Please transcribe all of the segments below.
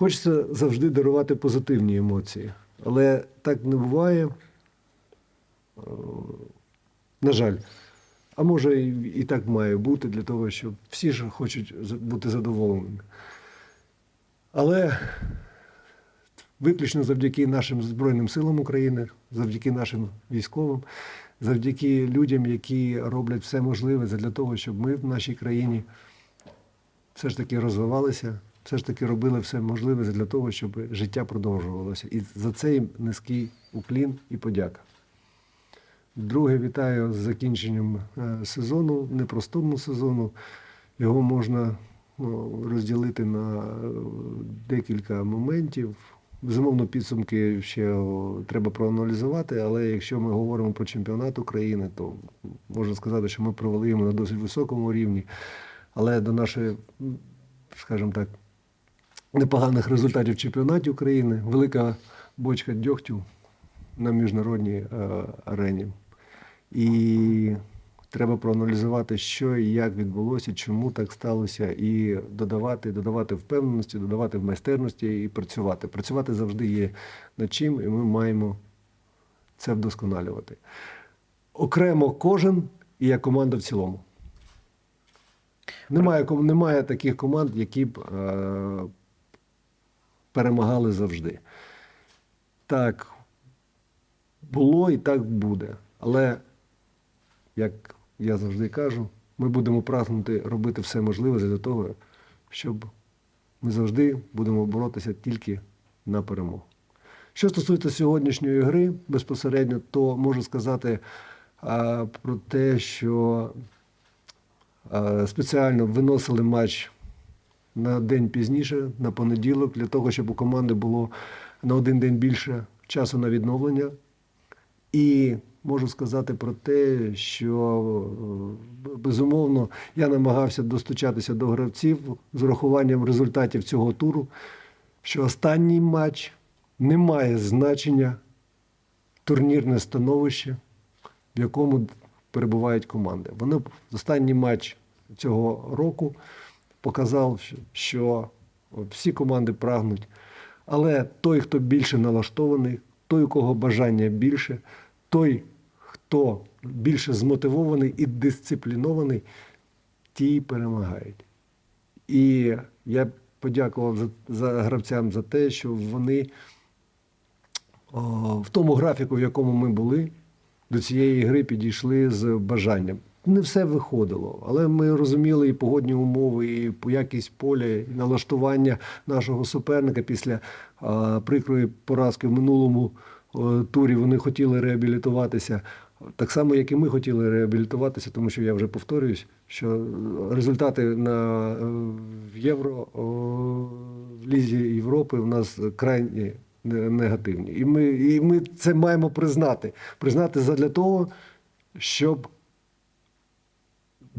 Хочеться завжди дарувати позитивні емоції, але так не буває. Е, На жаль. А може, і, і так має бути для того, щоб всі ж хочуть бути задоволеними. Але виключно завдяки нашим Збройним силам України, завдяки нашим військовим, завдяки людям, які роблять все можливе для того, щоб ми в нашій країні все ж таки розвивалися, все ж таки робили все можливе для того, щоб життя продовжувалося. І за це їм низький уклін і подяка. Друге, вітаю з закінченням е, сезону, непростому сезону. Його можна ну, розділити на е, декілька моментів. Безумовно, підсумки ще треба проаналізувати, але якщо ми говоримо про чемпіонат України, то можна сказати, що ми провели його на досить високому рівні. Але до нашої, скажімо так, непоганих результатів чемпіонаті України велика бочка дьогтю на міжнародній е, арені. І треба проаналізувати, що і як відбулося, чому так сталося, і додавати, додавати впевненості, додавати в майстерності і працювати. Працювати завжди є над чим, і ми маємо це вдосконалювати. Окремо кожен і як команда в цілому. Немає, немає таких команд, які б е, перемагали завжди. Так, було і так буде. Але, як я завжди кажу, ми будемо прагнути робити все можливе для того, щоб ми завжди будемо боротися тільки на перемогу. Що стосується сьогоднішньої гри безпосередньо, то можу сказати а, про те, що а, спеціально виносили матч на день пізніше, на понеділок, для того, щоб у команди було на один день більше часу на відновлення. І можу сказати про те, що е, безумовно я намагався достучатися до гравців з урахуванням результатів цього туру, що останній матч не має значення турнірне становище, в якому перебувають команди. Вони останній матч цього року показав, що- всі команди прагнуть. Але той, хто більше налаштований, той, у кого бажання більше, той, хто більше змотивований і дисциплінований, ті перемагають. І я подякував за, за гравцям за те, що вони о, в тому графіку, в якому ми були, до цієї гри підійшли з бажанням. Не все виходило, але ми розуміли і погодні умови, і по- якість поля, і налаштування нашого суперника після а, прикрої поразки в минулому е, турі. Вони хотіли реабілітуватися. Так само, як і ми хотіли реабілітуватися, тому що я вже повторююсь, що результати на в Євро в Лізі Європи в нас крайні негативні. І ми, і ми це маємо признати. Признати задля того, щоб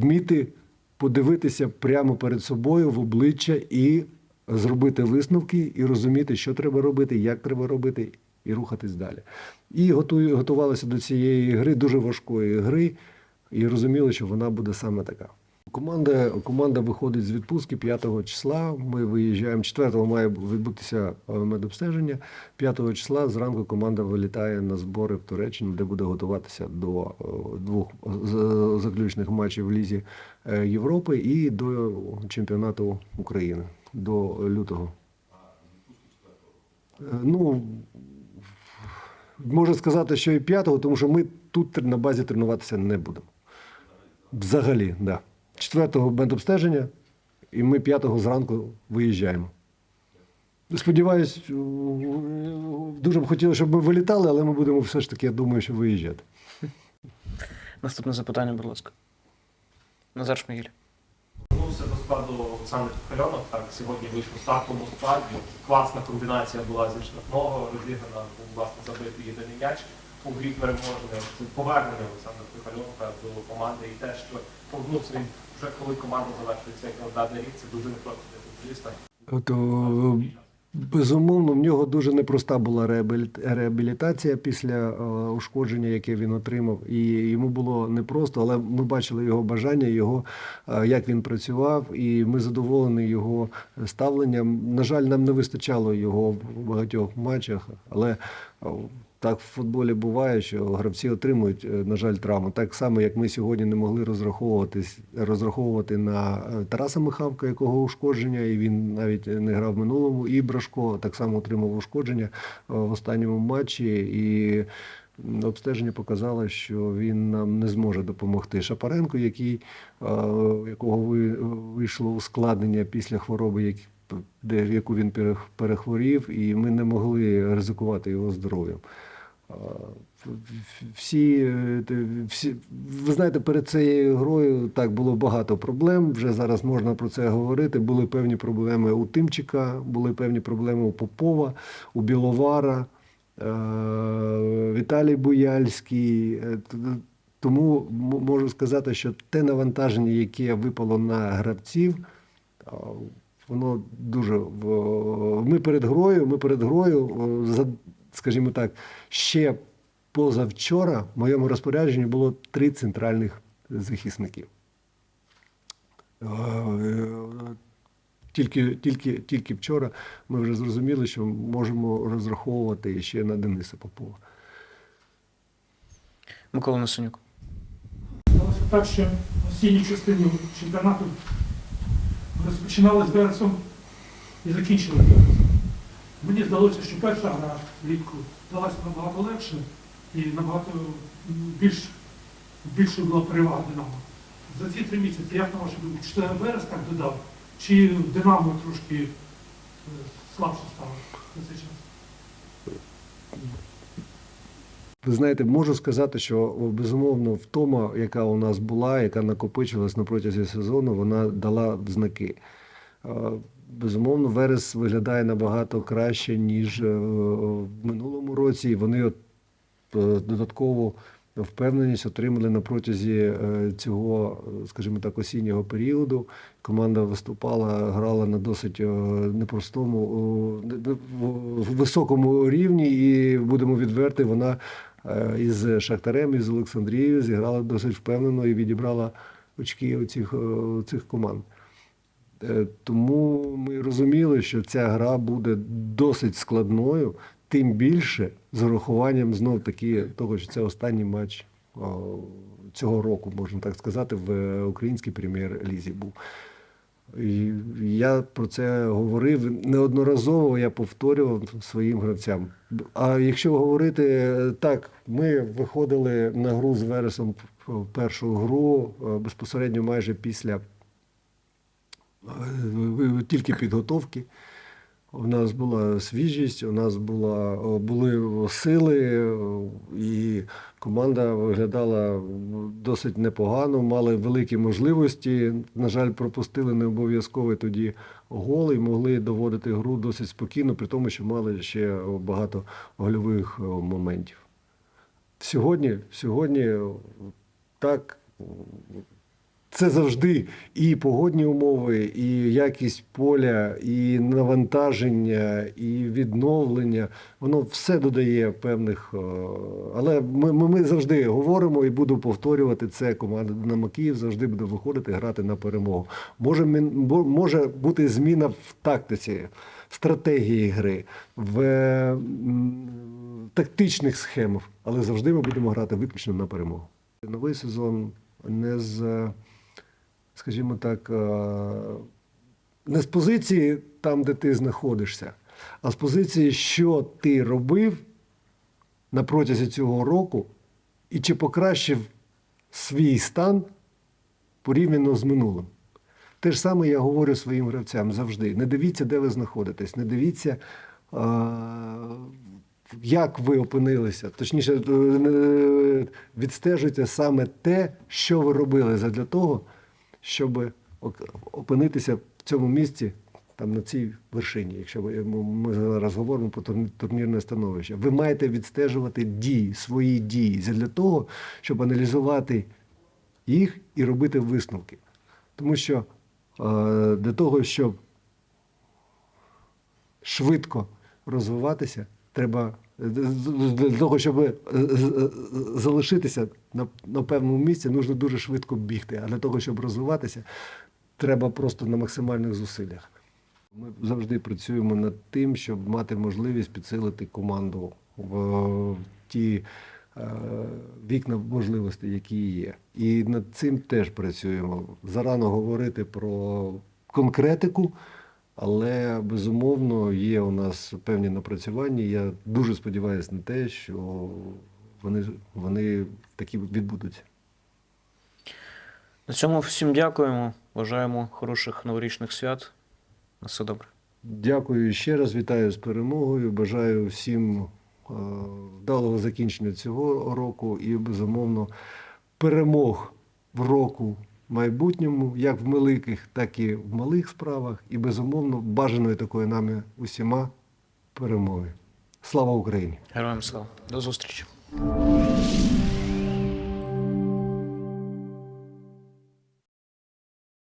вміти подивитися прямо перед собою в обличчя і зробити висновки, і розуміти, що треба робити, як треба робити, і рухатись далі. І готую, готувалися до цієї гри, дуже важкої гри, і розуміли, що вона буде саме така. Команда, команда виходить з відпустки 5 числа. Ми виїжджаємо 4-го має відбутися е, медобстеження. 5 числа зранку команда вилітає на збори в Туреччину, де буде готуватися до е, двох заключних матчів в Лізі е, Європи і до чемпіонату України до лютого. Е, Ну, можу сказати, що і 5-го, тому що ми тут на базі тренуватися не будемо. Взагалі, так. Да. Четвертого бендобстеження, і ми п'ятого зранку виїжджаємо. Сподіваюсь, дуже б хотіли, щоб ми вилітали, але ми будемо все ж таки, я думаю, що виїжджати. Наступне запитання, будь ласка. Назар Шмигіль. Вернувся до складу Олександр Пихальонов. Так, сьогодні вийшов в стартовому складі. Класна комбінація була зі штрафного, розіграна, був, власне, забитий єдиний м'яч у грі переможення. Це повернення Олександра Пихальонка до команди і те, що повернувся він вже коли команда завершується як на даний рік, це дуже непросто для футболіста. Безумовно, в нього дуже непроста була реабілі- реабілітація після е, ушкодження, яке він отримав. І йому було непросто, але ми бачили його бажання, його, е, як він працював, і ми задоволені його ставленням. На жаль, нам не вистачало його в багатьох матчах, але е, так в футболі буває, що гравці отримують, е, на жаль, травму. Так само, як ми сьогодні не могли розраховуватись, розраховувати на е, Тараса Михавка, якого ушкодження, і він навіть не грав в минулому. І Брашко так само отримав ушкодження е, в останньому матчі. І обстеження показало, що він нам не зможе допомогти. Шапаренко, який, якого вийшло ускладнення після хвороби, яку він перех- перехворів, і ми не могли ризикувати його здоров'ям. Всі, е, всі, ви знаєте, перед цією грою так було багато проблем. Вже зараз можна про це говорити. Були певні проблеми у Тимчика, були певні проблеми у Попова, у Біловара, е, Віталій Буяльський. Е, Тому можу сказати, що те навантаження, яке випало на гравців, воно дуже ми перед грою. Ми перед грою, скажімо так, ще позавчора в моєму розпорядженні було три центральних захисників. Е, Тільки, тільки, тільки вчора ми вже зрозуміли, що можемо розраховувати ще на Дениса Попова. Микола Насонюк. Сталося так, що в осінній чемпіонату розпочинали з Вересом і закінчили Вересом. Мені здалося, що перша гра влітку далася набагато легше і набагато більш, більшою була перевага Динамо. За ці три місяці, як на вашу думку, чи це Верес так додав, чи Динамо трошки е, слабше стало за цей час? Ви знаєте, можу сказати, що безумовно втома, яка у нас була, яка накопичилась на протязі сезону, вона дала знаки. Безумовно, Верес виглядає набагато краще, ніж е, в минулому році. І вони от, е, додаткову впевненість отримали на протязі е, цього, скажімо так, осіннього періоду. Команда виступала, грала на досить непростому, високому рівні, і будемо відверти, вона із Шахтарем, із Олександрією зіграла досить впевнено і відібрала очки у цих команд. Е, Тому ми розуміли, що ця гра буде досить складною, тим більше з урахуванням знов таки того, що це останній матч цього року, можна так сказати, в українській прем'єр-лізі був. Я про це говорив неодноразово, я повторював своїм гравцям. А якщо говорити так, ми виходили на гру з Вересом першу гру е, безпосередньо майже після тільки підготовки. У нас була свіжість, у нас була, були сили, і команда виглядала досить непогано, мали великі можливості. На жаль, пропустили не обов'язковий тоді гол і могли доводити гру досить спокійно, при тому, що мали ще багато гольових моментів. Сьогодні, сьогодні так це завжди і погодні умови, і якість поля, і навантаження, і відновлення. Воно все додає певних. е, Але ми, ми, ми завжди говоримо і буду повторювати це. Команда Динамо Київ завжди буде виходити грати на перемогу. Може, може бути зміна в тактиці, в стратегії гри, в тактичних схемах, але завжди ми будемо грати виключно на перемогу. Новий сезон не з скажімо так, е, не з позиції там, де ти знаходишся, а з позиції, що ти робив на протязі цього року, і чи покращив свій стан порівняно з минулим. Те ж саме я говорю своїм гравцям завжди. Не дивіться, де ви знаходитесь, не дивіться, е, як ви опинилися. Точніше, е, відстежуйте саме те, що ви робили задля того, щоб опинитися в цьому місці, там на цій вершині, якщо ми, зараз говоримо про турні- турнірне становище. Ви маєте відстежувати дії, свої дії для того, щоб аналізувати їх і робити висновки. Тому що е, для того, щоб швидко розвиватися, треба для того, щоб е, залишитися на, на певному місці, нужно дуже швидко бігти. А для того, щоб розвиватися, треба просто на максимальних зусиллях. Ми завжди працюємо над тим, щоб мати можливість підсилити команду в ті е, вікна можливостей, які є. І над цим теж працюємо. Зарано говорити про конкретику, але безумовно є у нас певні напрацювання. Я дуже сподіваюся на те, що вони, вони такі відбудуться. На цьому всім дякуємо. Бажаємо хороших новорічних свят. На все добре. Дякую ще раз, вітаю з перемогою. Бажаю всім е, вдалого закінчення цього року і, безумовно, перемог в року майбутньому, як в великих, так і в малих справах, і, безумовно, бажаної такої нами усіма перемоги. Слава Україні! Героям слава. До зустрічі.